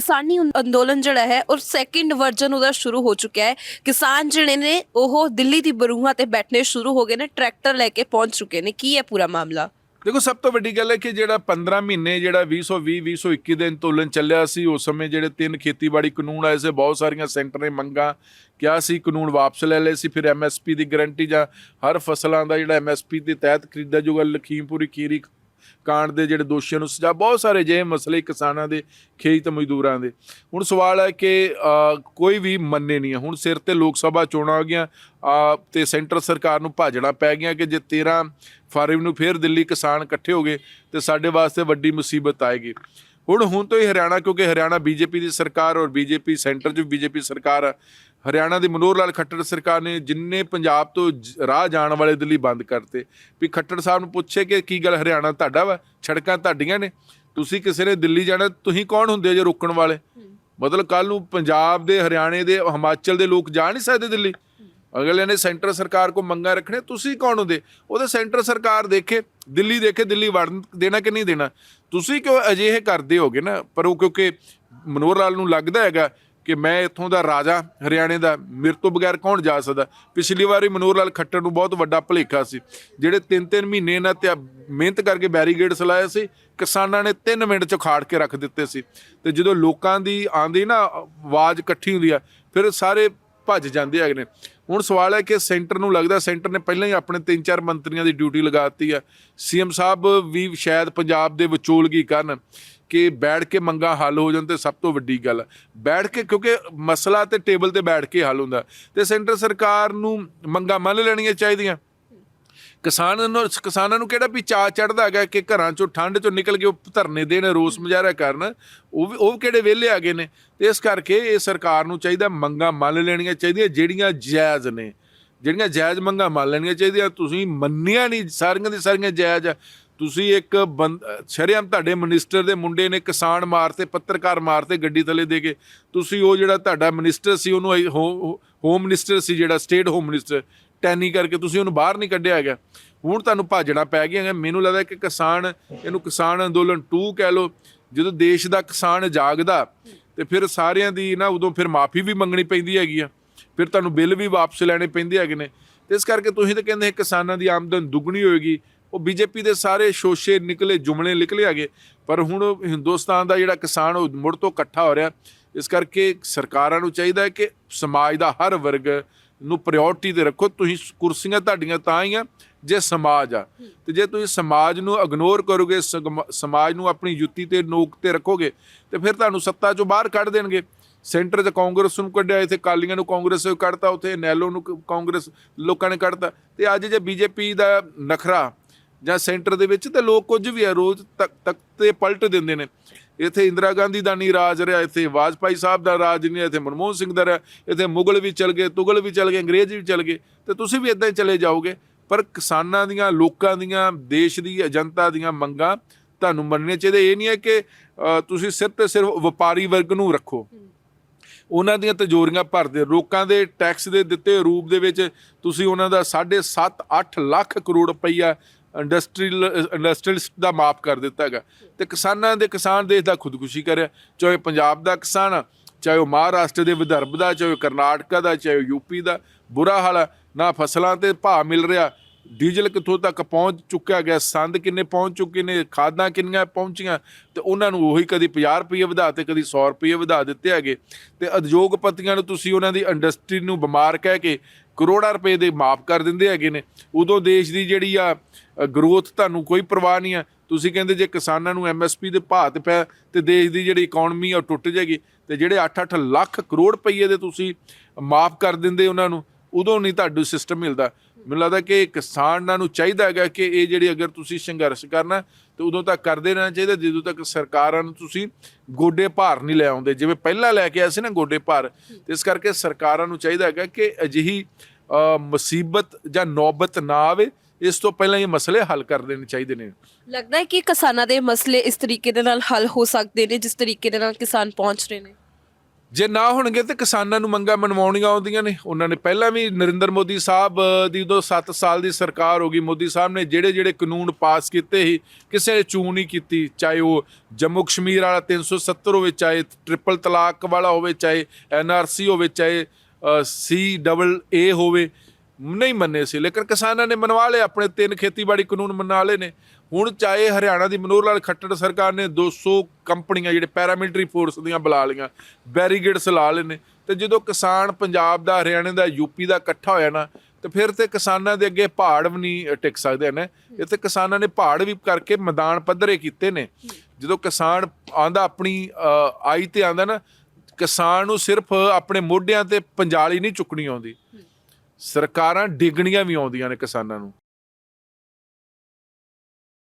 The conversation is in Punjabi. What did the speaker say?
ਕਿਸਾਨੀ ਅੰਦੋਲਨ ਜਿਹੜਾ ਹੈ ਔਰ ਸੈਕਿੰਡ ਵਰਜਨ ਉਹਦਾ ਸ਼ੁਰੂ ਹੋ ਚੁੱਕਿਆ ਹੈ। ਕਿਸਾਨ ਜਿਹੜੇ ਨੇ, ਉਹ ਦਿੱਲੀ ਦੀ ਬਰੂਹਾਂ ਤੇ ਬੈਠਣੇ ਸ਼ੁਰੂ ਹੋ ਗਏ ਨੇ, ਟਰੈਕਟਰ ਲੈ ਕੇ ਪਹੁੰਚ ਚੁੱਕੇ ਨੇ। ਕੀ ਹੈ ਪੂਰਾ ਮਾਮਲਾ? ਦੇਖੋ, ਸਭ ਤੋਂ ਵੱਡੀ ਗੱਲ ਹੈ ਕਿ ਜਿਹੜਾ 15 ਮਹੀਨੇ, ਜਿਹੜਾ 2020 2021 ਦੇ ਅੰਦੋਲਨ ਚੱਲਿਆ ਸੀ, ਉਸ ਸਮੇਂ ਜਿਹੜੇ ਤਿੰਨ ਖੇਤੀਬਾੜੀ ਕਾਨੂੰਨ ਆਏ ਸੀ, ਬਹੁਤ ਸਾਰੀਆਂ ਸੈਂਟਰ ਨੇ ਮੰਗਾਂ ਕਿਹਾ ਸੀ, ਕਾਨੂੰਨ ਵਾਪਸ ਲੈ ਲਏ ਸੀ, ਫਿਰ ਐਮਐਸਪੀ ਦੀ ਗਾਰੰਟੀ ਜਾਂ ਹਰ ਫਸਲਾਂ ਦਾ ਜਿਹੜਾ ਐਮਐਸਪੀ ਦੇ ਤਹਿਤ ਖਰੀਦਾ ਜਾਊਗਾ, ਲਖੀਮਪੁਰੀ, ਖੀਰੀ ਕਾਂਡ ਦੇ ਜਿਹੜੇ ਦੋਸ਼ੀਆਂ ਨੂੰ ਸਜ਼ਾ, ਬਹੁਤ ਸਾਰੇ ਜਿਹੇ ਮਸਲੇ ਕਿਸਾਨਾਂ ਦੇ, ਖੇਤ ਮਜ਼ਦੂਰਾਂ ਦੇ। ਹੁਣ ਸਵਾਲ ਹੈ ਕਿ ਕੋਈ ਵੀ ਮੰਨੇ ਨਹੀਂ ਹੈ ਹੁਣ ਸਿਰ ਤੇ ਲੋਕ ਸਭਾ ਚੋਣਾਂ ਆ ਗਈਆਂ ਤੇ ਸੈਂਟਰ ਸਰਕਾਰ ਨੂੰ ਭਾਜਣਾ ਪੈ ਗਿਆ ਕਿ ਜੇ 13 ਫਰਵਰੀ ਨੂੰ ਫੇਰ ਦਿੱਲੀ ਕਿਸਾਨ ਇਕੱਠੇ ਹੋ ਗਏ, ਤੇ ਸਾਡੇ ਵਾਸਤੇ ਵੱਡੀ ਮੁਸੀਬਤ ਆਏਗੀ। ਹੁਣ ਹੁਣ ਤੋਂ ਹੀ ਹਰਿਆਣਾ, ਕਿਉਂਕਿ ਹਰਿਆਣਾ ਬੀਜੇਪੀ ਦੀ ਸਰਕਾਰ ਔਰ ਬੀਜੇਪੀ ਸੈਂਟਰ 'ਚ ਵੀ ਬੀਜੇਪੀ ਸਰਕਾਰ ਆ ਹਰਿਆਣਾ ਦੀ ਮਨੋਹਰ ਲਾਲ ਖੱਟੜ ਸਰਕਾਰ ਨੇ ਜਿੰਨੇ ਪੰਜਾਬ ਤੋਂ ਰਾਹ ਜਾਣ ਵਾਲੇ ਦਿੱਲੀ ਬੰਦ ਕਰਤੇ। ਵੀ ਖੱਟੜ ਸਾਹਿਬ ਨੂੰ ਪੁੱਛੇ ਕਿ ਕੀ ਗੱਲ ਹਰਿਆਣਾ ਤੁਹਾਡਾ ਵਾ? ਸੜਕਾਂ ਤੁਹਾਡੀਆਂ ਨੇ। ਤੁਸੀਂ ਕਿਸੇ ਨੇ ਦਿੱਲੀ ਜਾਣਾ, ਤੁਸੀਂ ਕੌਣ ਹੁੰਦੇ ਜੇ ਰੋਕਣ ਵਾਲੇ? ਮਤਲਬ ਕੱਲ ਨੂੰ ਪੰਜਾਬ ਦੇ, ਹਰਿਆਣੇ ਦੇ, ਹਿਮਾਚਲ ਦੇ ਲੋਕ ਜਾ ਨਹੀਂ ਸਕਦੇ ਦਿੱਲੀ। ਅਗਲੇ ਨੇ ਸੈਂਟਰ ਸਰਕਾਰ ਕੋ ਮੰਗਾ ਰੱਖਣੇ ਤੁਸੀਂ ਕੌਣ ਹੁੰਦੇ? ਉਹਦੇ ਸੈਂਟਰ ਸਰਕਾਰ ਦੇਖੇ, ਦਿੱਲੀ ਦੇਖੇ, ਦਿੱਲੀ ਵੜਨ ਦੇਣਾ ਕਿ ਨਹੀਂ ਦੇਣਾ? ਤੁਸੀਂ ਕਿਉਂ ਅਜਿਹੇ ਕਰਦੇ ਹੋਗੇ ਨਾ? ਪਰ ਉਹ ਕਿਉਂਕਿ ਮਨੋਹਰ ਲਾਲ ਨੂੰ ਲੱਗਦਾ ਹੈਗਾ ਕਿ ਮੈਂ ਇੱਥੋਂ ਦਾ ਰਾਜਾ, ਹਰਿਆਣੇ ਦਾ, ਮੇਰੇ ਤੋਂ ਬਗੈਰ ਕੌਣ ਜਾ ਸਕਦਾ? ਪਿਛਲੀ ਵਾਰੀ ਮਨੋਹਰ ਲਾਲ ਖੱਟਰ ਨੂੰ ਬਹੁਤ ਵੱਡਾ ਭੁਲੇਖਾ ਸੀ। ਜਿਹੜੇ ਤਿੰਨ ਤਿੰਨ ਮਹੀਨੇ ਇਹਨਾਂ ਤੇ ਮਿਹਨਤ ਕਰਕੇ ਬੈਰੀਗੇਡਸ ਲਾਏ ਸੀ, ਕਿਸਾਨਾਂ ਨੇ 3 ਮਿੰਟ ਚ ਖਾੜ ਕੇ ਰੱਖ ਦਿੱਤੇ ਸੀ। ਤੇ ਜਦੋਂ ਲੋਕਾਂ ਦੀ ਆਂਦੀ ਨਾ ਆਵਾਜ਼ ਇਕੱਠੀ ਹੁੰਦੀ ਆ, ਫਿਰ ਸਾਰੇ ਭੱਜ ਜਾਂਦੇ ਹੈਗੇ ਨੇ। ਹੁਣ ਸਵਾਲ ਹੈ ਕਿ ਸੈਂਟਰ ਨੂੰ ਲੱਗਦਾ ਸੈਂਟਰ ਨੇ ਪਹਿਲਾਂ ਹੀ ਆਪਣੇ ਤਿੰਨ ਚਾਰ ਮੰਤਰੀਆਂ ਦੀ ਡਿਊਟੀ ਲਗਾਤੀ ਆ ਸੀਐਮ ਸਾਹਿਬ ਵੀ ਸ਼ਾਇਦ ਪੰਜਾਬ ਦੇ ਵਿਚੋਲਗੀ ਕਰਨ ਕਿ ਬੈਠ ਕੇ ਮੰਗਾ ਹੱਲ ਹੋ ਜਾਣ ਤੇ ਸਭ ਤੋਂ ਵੱਡੀ ਗੱਲ ਬੈਠ ਕੇ, ਕਿਉਂਕਿ ਮਸਲਾ ਤੇ ਟੇਬਲ ਤੇ ਬੈਠ ਕੇ ਹੱਲ ਹੁੰਦਾ ਤੇ ਸੈਂਟਰ ਸਰਕਾਰ ਨੂੰ ਮੰਗਾ ਮੰਨ ਲੈਣੀਆਂ ਚਾਹੀਦੀਆਂ। ਕਿਸਾਨ ਨੂੰ ਕਿਸਾਨਾਂ ਨੂੰ ਕਿਹੜਾ ਵੀ ਚਾਅ ਚੜਦਾ ਹੈਗਾ ਕਿ ਘਰਾਂ ਚੋਂ ਠੰਡ ਚੋਂ ਨਿਕਲ ਕੇ ਉਹ ਧਰਨੇ ਦੇਣ, ਰੋਸ ਮੁਜ਼ਾਹਰਾ ਕਰਨ, ਉਹ ਵੀ ਉਹ ਕਿਹੜੇ ਵਿਹਲੇ ਆ ਗਏ ਨੇ? ਤੇ ਇਸ ਕਰਕੇ ਇਹ ਸਰਕਾਰ ਨੂੰ ਚਾਹੀਦਾ ਮੰਗਾਂ ਮੰਨ ਲੈਣੀਆਂ ਚਾਹੀਦੀਆਂ, ਜਿਹੜੀਆਂ ਜਾਇਜ਼ ਨੇ। ਜਿਹੜੀਆਂ ਜਾਇਜ਼ ਮੰਗਾਂ ਮੰਨ ਲੈਣੀਆਂ ਚਾਹੀਦੀਆਂ। ਤੁਸੀਂ ਮੰਨੀਆਂ ਨਹੀਂ, ਸਾਰੀਆਂ ਦੀ ਸਾਰੀਆਂ ਜਾਇਜ਼ ਆ। ਤੁਸੀਂ ਇੱਕ ਬੰਦ- ਸ਼ਰੇਆਮ ਤੁਹਾਡੇ ਮਿਨਿਸਟਰ ਦੇ ਮੁੰਡੇ ਨੇ ਕਿਸਾਨ ਮਾਰਤੇ, ਪੱਤਰਕਾਰ ਮਾਰਤੇ ਗੱਡੀ ਥੱਲੇ ਦੇ ਕੇ। ਤੁਸੀਂ ਉਹ ਜਿਹੜਾ ਤੁਹਾਡਾ ਮਿਨਿਸਟਰ ਸੀ, ਉਹਨੂੰ ਹੋ- ਹੋਮ ਮਿਨਿਸਟਰ ਸੀ ਜਿਹੜਾ ਸਟੇਟ ਹੋਮ ਮਿਨਿਸਟਰ ਟੈਨੀ ਕਰਕੇ ਤੁਸੀਂ ਉਹਨੂੰ ਬਾਹਰ ਨਹੀਂ ਕੱਢਿਆ ਹੈਗਾ। ਹੁਣ ਤੁਹਾਨੂੰ ਭਾਜਣਾ ਪੈ ਗਿਆ ਹੈਗਾ ਮੈਨੂੰ ਲੱਗਦਾ ਕਿ ਕਿਸਾਨ, ਇਹਨੂੰ ਕਿਸਾਨ ਅੰਦੋਲਨ 2 ਕਹਿ ਲਓ, ਜਦੋਂ ਦੇਸ਼ ਦਾ ਕਿਸਾਨ ਜਾਗਦਾ, ਤੇ ਫਿਰ ਸਾਰਿਆਂ ਦੀ ਨਾ ਉਦੋਂ ਫਿਰ ਮਾਫੀ ਵੀ ਮੰਗਣੀ ਪੈਂਦੀ ਹੈਗੀ ਆ। ਫਿਰ ਤੁਹਾਨੂੰ ਬਿੱਲ ਵੀ ਵਾਪਸ ਲੈਣੇ ਪੈਂਦੇ ਹੈਗੇ ਨੇ। ਤੇ ਇਸ ਕਰਕੇ ਤੁਸੀਂ ਤਾਂ ਕਹਿੰਦੇ ਕਿਸਾਨਾਂ ਦੀ ਆਮਦਨ ਦੁੱਗਣੀ ਹੋਏਗੀ। ਉਹ ਬੀਜੇਪੀ ਦੇ ਸਾਰੇ ਸ਼ੋਸ਼ੇ ਨਿਕਲੇ, ਜੁਮਲੇ ਨਿਕਲੇ ਹੈਗੇ। ਪਰ ਹੁਣ ਹਿੰਦੁਸਤਾਨ ਦਾ ਜਿਹੜਾ ਕਿਸਾਨ, ਉਹ ਮੁੜ ਤੋਂ ਇਕੱਠਾ ਹੋ ਰਿਹਾ। ਇਸ ਕਰਕੇ ਸਰਕਾਰਾਂ ਨੂੰ ਚਾਹੀਦਾ ਹੈ ਕਿ ਸਮਾਜ ਦਾ ਹਰ ਵਰਗ ਨੂੰ ਪ੍ਰਾਇੋਰਟੀ ਤੇ ਰੱਖੋ ਤੁਸੀਂ ਕੁਰਸੀਆਂ ਤੁਹਾਡੀਆਂ ਤਾਂ ਹੀ ਆ ਜੇ ਸਮਾਜ ਆ। ਤੇ ਜੇ ਤੁਸੀਂ ਸਮਾਜ ਨੂੰ ਇਗਨੋਰ ਕਰੋਗੇ ਸਮਾਜ ਨੂੰ ਆਪਣੀ ਜੁੱਤੀ ਤੇ ਨੋਕ ਤੇ ਰੱਖੋਗੇ ਤੇ ਫਿਰ ਤੁਹਾਨੂੰ ਸੱਤਾ ਚੋਂ ਬਾਹਰ ਕੱਢ ਦੇਣਗੇ। ਸੈਂਟਰ 'ਚ ਕਾਂਗਰਸ ਨੂੰ ਕੱਢਿਆ ਇੱਥੇ ਕਾਲੀਆਂ ਨੂੰ ਕਾਂਗਰਸ ਨੂੰ ਕੱਢਤਾ ਉੱਥੇ ਨੈਲੋ ਨੂੰ ਕਾਂਗਰਸ ਲੋਕਾਂ ਨੇ ਕੱਢਤਾ। ਤੇ ਅੱਜ ਜੇ ਬੀਜੇਪੀ ਦਾ ਨਖਰਾ ਜਾਂ ਸੈਂਟਰ ਦੇ ਵਿੱਚ ਤੇ ਲੋਕ ਕੁਝ ਵੀ ਆ ਰੋਜ਼ ਤੱਕ ਤੱਕ ਤੇ ਪਲਟ ਦਿੰਦੇ ਨੇ। ਇੱਥੇ ਇੰਦਰਾ ਗਾਂਧੀ ਦਾ ਨਹੀਂ ਰਾਜ ਰਿਹਾ, ਇੱਥੇ ਵਾਜਪਾਈ ਸਾਹਿਬ ਦਾ ਰਾਜ ਨਹੀਂ ਇੱਥੇ ਮਨਮੋਹਨ ਸਿੰਘ ਦਾ ਰਿਹਾ ਇੱਥੇ ਮੁਗਲ ਵੀ ਚਲ ਗਏ, ਤੁਗਲ ਵੀ ਚਲ ਗਏ, ਅੰਗਰੇਜ਼ ਵੀ ਚਲ ਗਏ, ਤੇ ਤੁਸੀਂ ਵੀ ਇਦਾਂ ਹੀ ਚਲੇ ਜਾਓਗੇ। ਪਰ ਕਿਸਾਨਾਂ ਦੀਆਂ, ਲੋਕਾਂ ਦੀਆਂ, ਦੇਸ਼ ਦੀ ਜਨਤਾ ਦੀਆਂ ਮੰਗਾਂ ਤੁਹਾਨੂੰ ਮੰਨਣੇ ਚਾਹੀਦੇ ਇਹ ਨਹੀਂ ਹੈ ਕਿ ਤੁਸੀਂ ਸਿਰਫ ਤੇ ਸਿਰਫ ਵਪਾਰੀ ਵਰਗ ਨੂੰ ਰੱਖੋ। ਉਹਨਾਂ ਦੀਆਂ ਤਜੋਰੀਆਂ ਭਰਦੇ, ਲੋਕਾਂ ਦੇ ਟੈਕਸ ਦੇ ਦਿੱਤੇ ਰੂਪ ਦੇ ਵਿੱਚ ਤੁਸੀਂ ਉਹਨਾਂ ਦਾ 7.5 8 ਲੱਖ ਕਰੋੜ ਰੁਪਈਆ ਇੰਡਸਟਰੀਅਲ ਇੰਡਸਟਰੀਅਲਿਸਟ ਦਾ ਮਾਫ ਕਰ ਦਿੱਤਾ ਹੈਗਾ। ਤੇ ਕਿਸਾਨਾਂ ਦੇ ਕਿਸਾਨ ਦੇਸ਼ ਦਾ ਖੁਦਕੁਸ਼ੀ ਕਰਿਆ। ਚਾਹੇ ਪੰਜਾਬ ਦਾ ਕਿਸਾਨ ਆ, ਚਾਹੇ ਉਹ ਮਹਾਰਾਸ਼ਟਰ ਦੇ ਵਿਦਰਭ ਦਾ ਚਾਹੇ ਉਹ ਕਰਨਾਟਕਾ ਦਾ ਚਾਹੇ ਉਹ ਯੂਪੀ ਦਾ ਬੁਰਾ ਹਾਲ ਆ। ਨਾ ਫਸਲਾਂ ਤੇ ਭਾਅ ਮਿਲ ਰਿਹਾ। ਡੀਜ਼ਲ ਕਿੱਥੋਂ ਤੱਕ ਪਹੁੰਚ ਚੁੱਕਿਆ ਗਿਆ? ਸੰਦ ਕਿੰਨੇ ਪਹੁੰਚ ਚੁੱਕੇ ਨੇ? ਖਾਦਾਂ ਕਿੰਨੀਆਂ ਪਹੁੰਚੀਆਂ? ਤੇ ਉਹਨਾਂ ਨੂੰ ਉਹੀ ਕਦੀ 50 ਰੁਪਏ ਵਧਾ ਤੇ ਕਦੀ 100 ਰੁਪਏ ਵਧਾ ਦਿੱਤੇ ਹੈਗੇ। ਤੇ ਉਦਯੋਗਪਤੀਆਂ ਨੂੰ ਤੁਸੀਂ ਉਹਨਾਂ ਦੀ ਇੰਡਸਟਰੀ ਨੂੰ ਬਿਮਾਰ ਕਹਿ ਕੇ ਕਰੋੜਾਂ ਰੁਪਏ ਦੇ ਮਾਫ ਕਰ ਦਿੰਦੇ ਹੈਗੇ ਨੇ। ਉਦੋਂ ਦੇਸ਼ ਦੀ ਜਿਹੜੀ ਆ ਗਰੋਥ ਤੁਹਾਨੂੰ ਕੋਈ ਪਰਵਾਹ ਨਹੀਂ ਆ। ਤੁਸੀਂ ਕਹਿੰਦੇ ਜੇ ਕਿਸਾਨਾਂ ਨੂੰ ਐਮਐਸਪੀ ਦੇ ਭਾਅ ਤੇ ਪੈ ਤੇ ਦੇਸ਼ ਦੀ ਜਿਹੜੀ ਇਕਨੋਮੀ ਆ ਉਹ ਟੁੱਟ ਜਾਏਗੀ, ਤੇ ਜਿਹੜੇ 8-8 ਲੱਖ ਕਰੋੜ ਰੁਪਏ ਦੇ ਤੁਸੀਂ ਮਾਫ ਕਰ ਦਿੰਦੇ ਉਹਨਾਂ ਨੂੰ, ਉਦੋਂ ਨਹੀਂ ਤੁਹਾਨੂੰ ਸਿਸਟਮ ਮਿਲਦਾ। ਮੈਨੂੰ ਲੱਗਦਾ ਕਿ ਕਿਸਾਨਾਂ ਨੂੰ ਚਾਹੀਦਾ ਹੈਗਾ ਕਿ ਇਹ ਜਿਹੜੀ ਅਗਰ ਤੁਸੀਂ ਸੰਘਰਸ਼ ਕਰਨਾ, ਤੇ ਉਦੋਂ ਤੱਕ ਕਰਦੇ ਰਹਿਣਾ ਚਾਹੀਦਾ, ਜਦੋਂ ਤੱਕ ਸਰਕਾਰਾਂ ਨੂੰ ਤੁਸੀਂ ਗੋਡੇ ਭਾਰ ਨਹੀਂ ਲੈ ਆਉਂਦੇ। ਜਿਵੇਂ ਪਹਿਲਾਂ ਲੈ ਕੇ ਆਏ ਸੀ ਨਾ ਗੋਡੇ ਭਾਰ, ਤੇ ਇਸ ਕਰਕੇ ਸਰਕਾਰਾਂ ਨੂੰ ਚਾਹੀਦਾ ਹੈਗਾ ਕਿ ਅਜਿਹੀ ਮੁਸੀਬਤ ਜਾਂ ਨੌਬਤ ਨਾ ਆਵੇ ਇਸ ਤੋਂ ਪਹਿਲਾਂ ਇਹ ਮਸਲੇ ਹੱਲ ਕਰ ਦੇਣੇ ਚਾਹੀਦੇ ਨੇ। ਲੱਗਦਾ ਹੈ ਕਿ ਕਿਸਾਨਾਂ ਦੇ ਮਸਲੇ ਇਸ ਤਰੀਕੇ ਦੇ ਨਾਲ ਹੱਲ ਹੋ ਸਕਦੇ ਨੇ ਜਿਸ ਤਰੀਕੇ ਦੇ ਨਾਲ ਕਿਸਾਨ ਪਹੁੰਚ ਰਹੇ ਨੇ? ਜੇ ਨਾ ਹੋਣਗੇ ਤੇ ਕਿਸਾਨਾਂ ਨੂੰ ਮੰਗਾਂ ਮਨਵਾਉਣੀਆਂ ਆਉਂਦੀਆਂ ਨੇ। ਉਹਨਾਂ ਨੇ ਪਹਿਲਾਂ ਵੀ ਨਰਿੰਦਰ ਮੋਦੀ ਸਾਹਿਬ ਦੀ ਉਦੋਂ 7 ਸਾਲ ਦੀ ਸਰਕਾਰ ਹੋ ਗਈ ਮੋਦੀ ਸਾਹਿਬ ਨੇ ਜਿਹੜੇ ਜਿਹੜੇ ਕਾਨੂੰਨ ਪਾਸ ਕੀਤੇ ਸੀ ਕਿਸੇ ਨੇ ਚੂੰ ਨਹੀਂ ਕੀਤੀ। ਚਾਹੇ ਉਹ ਜੰਮੂ ਕਸ਼ਮੀਰ ਵਾਲਾ 370 ਹੋਵੇ ਚਾਹੇ ਟ੍ਰਿਪਲ ਤਲਾਕ ਵਾਲਾ ਹੋਵੇ ਚਾਹੇ ਐਨਆਰਸੀ ਹੋਵੇ ਚਾਹੇ ਸੀ ਡਬਲ ਏ ਹੋਵੇ, ਨਹੀਂ ਮੰਨੇ ਸੀ, ਲੇਕਿਨ ਕਿਸਾਨਾਂ ਨੇ ਮਨਵਾ ਲਏ ਆਪਣੇ ਤਿੰਨ ਖੇਤੀਬਾੜੀ ਕਾਨੂੰਨ ਮਨਾ ਲਏ ਨੇ। ਹੁਣ ਚਾਹੇ ਹਰਿਆਣਾ ਦੀ ਮਨੋਹਰ ਲਾਲ ਖੱਟੜ ਸਰਕਾਰ ਨੇ 200 ਕੰਪਨੀਆਂ, ਜਿਹੜੇ ਪੈਰਾਮਿਲਟਰੀ ਫੋਰਸ ਦੀਆਂ ਬੁਲਾ ਲਈਆਂ ਬੈਰੀਗੇਡਸ ਲਾ ਲਏ ਨੇ, ਤੇ ਜਦੋਂ ਕਿਸਾਨ ਪੰਜਾਬ ਦਾ, ਹਰਿਆਣੇ ਦਾ ਯੂਪੀ ਦਾ ਇਕੱਠਾ ਹੋਇਆ ਨਾ, ਤੇ ਫਿਰ ਤੇ ਕਿਸਾਨਾਂ ਦੇ ਅੱਗੇ ਪਹਾੜ ਵੀ ਨਹੀਂ ਟਿਕ ਸਕਦੇ ਨੇ। ਇੱਥੇ ਕਿਸਾਨਾਂ ਨੇ ਪਹਾੜ ਵੀ ਕਰਕੇ ਮੈਦਾਨ ਪੱਧਰੇ ਕੀਤੇ ਨੇ। ਜਦੋਂ ਕਿਸਾਨ ਆਂਦਾ ਆਪਣੀ ਆਈ ਤੇ ਆਂਦਾ ਨਾ ਕਿਸਾਨ ਨੂੰ ਸਿਰਫ ਆਪਣੇ ਮੋਢਿਆਂ ਤੇ ਪੰਜਾਲੀ ਨਹੀਂ ਚੁੱਕਣੀ ਆਉਂਦੀ। ਸਰਕਾਰਾਂ ਡਿਗਣੀਆਂ ਵੀ ਆਉਂਦੀਆਂ ਨੇ ਕਿਸਾਨਾਂ ਨੂੰ।